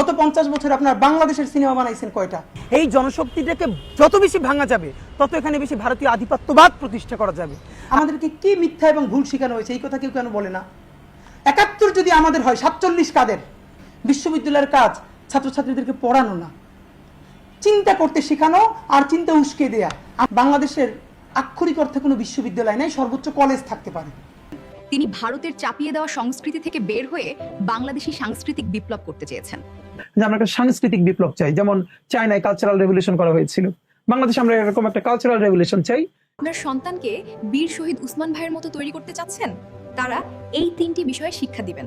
গত পঞ্চাশ বছর আপনার বাংলাদেশের সিনেমা বানাইছেন কয়টা? এই জনশক্তিটাকে যত বেশি ভাঙা যাবে তত এখানে বেশি ভারতীয় আধিপত্যবাদ প্রতিষ্ঠা করা যাবে। আমাদেরকে কি মিথ্যা এবং ভুল শেখানো হয়েছে? এই কথা কেউ কেন বলে না? একাত্তর যদি আমাদের হয় সাতচল্লিশ কাদের? বিশ্ববিদ্যালয়ের কাজ ছাত্রছাত্রীদেরকে পড়ানো না। চিন্তা করতে শেখানো আর চিন্তা উস্কে দেয়া। বাংলাদেশের আক্ষরিক অর্থে কোনো বিশ্ববিদ্যালয় নেই সর্বোচ্চ কলেজ থাকতে পারে। তিনি ভারতের চাপিয়ে দেওয়া সংস্কৃতি থেকে বের হয়ে বাংলাদেশি সাংস্কৃতিক বিপ্লব করতে চেয়েছেন। যে আমরা একটা সাংস্কৃতিক বিপ্লব চাই যেমন চায়নায় কালচারাল রেভলিউশন করা হয়েছিল। বাংলাদেশে আমরা এরকম একটা কালচারাল রেভলিউশন চাই। আপনার সন্তানকে বীর শহীদ উসমান ভাইয়ের মতো তৈরি করতে চাচ্ছেন? তারা এই তিনটি বিষয়ে শিক্ষা দিবেন।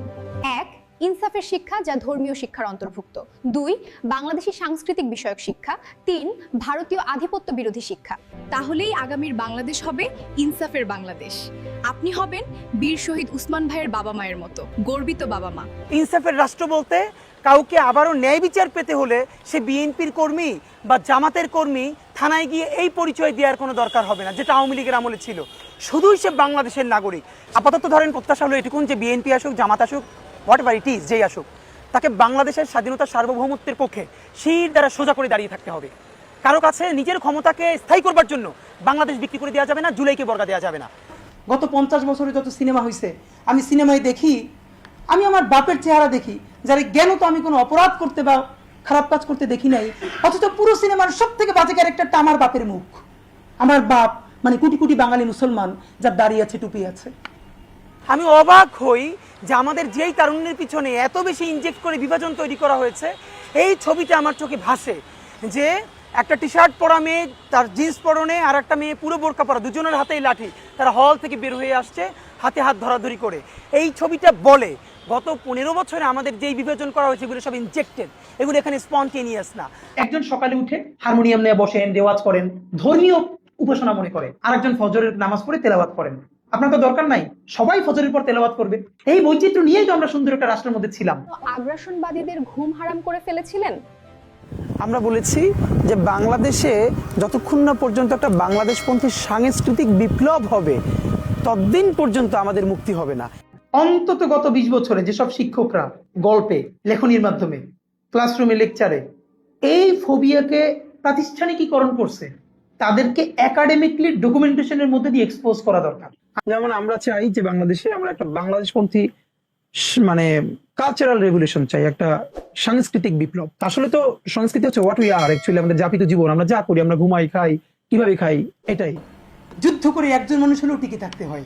এক ইনসাফের শিক্ষা যা ধর্মীয় শিক্ষার অন্তর্ভুক্ত। দুই, বাংলাদেশি সাংস্কৃতিক বিষয়ক শিক্ষা। তিন, ভারতীয় আধিপত্য বিরোধী শিক্ষা। তাহলেই আগামীর বাংলাদেশ হবে ইনসাফের বাংলাদেশ। আপনি হবেন বীর শহীদ উসমান ভাইয়ের বাবা মায়ের মতো, গর্বিত বাবা মা। ইনসাফের রাষ্ট্র বলতে কাউকে আবারও ন্যায় বিচার পেতে হলে সে বিএনপির কর্মী বা জামাতের কর্মী থানায় গিয়ে এই পরিচয় দেওয়ার কোনো দরকার হবে না, যেটা আওয়ামী লীগের আমলে ছিল। শুধুই সে বাংলাদেশের নাগরিক। আপাতত ধরেন প্রত্যাশা হলো এটুকুন যে বিএনপি আসুক, জামাত আসুক হোয়াট এভার ইট ইজ যেই আসুক, তাকে বাংলাদেশের স্বাধীনতা সার্বভৌমত্বের পক্ষে শির দ্বারা সোজা করে দাঁড়িয়ে থাকতে হবে। কারও কাছে নিজের ক্ষমতাকে স্থায়ী করবার জন্য বাংলাদেশ বিক্রি করে দেওয়া যাবে না, জুলাইকে বর্গা দেওয়া যাবে না। গত পঞ্চাশ বছরে যত সিনেমা হয়েছে আমি সিনেমায় দেখি, আমি আমার বাপের চেহারা দেখি, যার জ্ঞান তো আমি কোনো অপরাধ করতে বা খারাপ কাজ করতে দেখি নাই, অথচ পুরো সিনেমার সব থেকে বাজে ক্যারেক্টারটা আমার বাপের মুখ। আমার বাপ মানে কোটি কোটি বাঙালি মুসলমান, যার দাঁড়িয়ে আছে, টুপি আছে। আমি অবাক হই যে আমাদের যেই তারুণ্যের পিছনে এত বেশি ইনজেক্ট করে বিভাজন তৈরি করা হয়েছে, এই ছবিটা আমার চোখে ভাসে যে একটা টি শার্ট পরা মেয়ে, তার জিন্স পরনে আর একটা মেয়ে পুরো বোরকা পরা, দুজনের হাতেই লাঠি, তারা হল থেকে বের হয়ে আসছে, হাতে হাত ধরাধরি করে। এই ছবিটা বলে গত পনেরো বছরে আমাদের যেই বিভাজন করা হয়েছে, এগুলো সব ইনজেক্টেড এগুলো এখানে স্পন্টেনিয়াস না। একজন সকালে উঠে হারমোনিয়াম নিয়ে বসেন, রেওয়াজ করেন, ধর্মীয় উপাসনা মনে করে আরেকজন ফজরের নামাজ পড়ে তেলাওয়াত করেন। আপনার তো দরকার নাই সবাই ফজরের পর তেলাওয়াত করবে। এই বৈচিত্র্য নিয়েই তো আমরা সুন্দর একটা রাষ্ট্রের মধ্যে ছিলাম। আগ্রাসনবাদীদের ঘুম হারাম করে ফেলেছিলেন? আমরা বলেছি যে বাংলাদেশে যতক্ষণ না পর্যন্ত একটা বাংলাদেশপন্থী সাংস্কৃতিক বিপ্লব হবে ততদিন পর্যন্ত আমাদের মুক্তি হবে না। অন্তত গত বিশ বছরে যেসব শিক্ষকরা গল্পে লেখনির মাধ্যমে ক্লাসরুমে লেকচারে এই ফোবিয়াকে প্রাতিষ্ঠানিকীকরণ করছে তাদেরকে একাডেমিকলি ডকুমেন্টেশনের মধ্যে দিয়ে এক্সপোজ করা দরকার। যেমন আমরা চাই যে বাংলাদেশে আমরা একটা বাংলাদেশপন্থী মানে কালচারাল রেভলিউশন চাই, একটা সাংস্কৃতিক বিপ্লব। আসলে তো সংস্কৃতি হচ্ছে হোয়াট উই আর অ্যাকচুয়ালি আমাদের জাপিত জীবন, আমরা যা করি, আমরা ঘুমাই, খাই, কীভাবে খাই, এটাই। যুদ্ধ করে একজন মানুষ হলেও টিকে থাকতে হয়।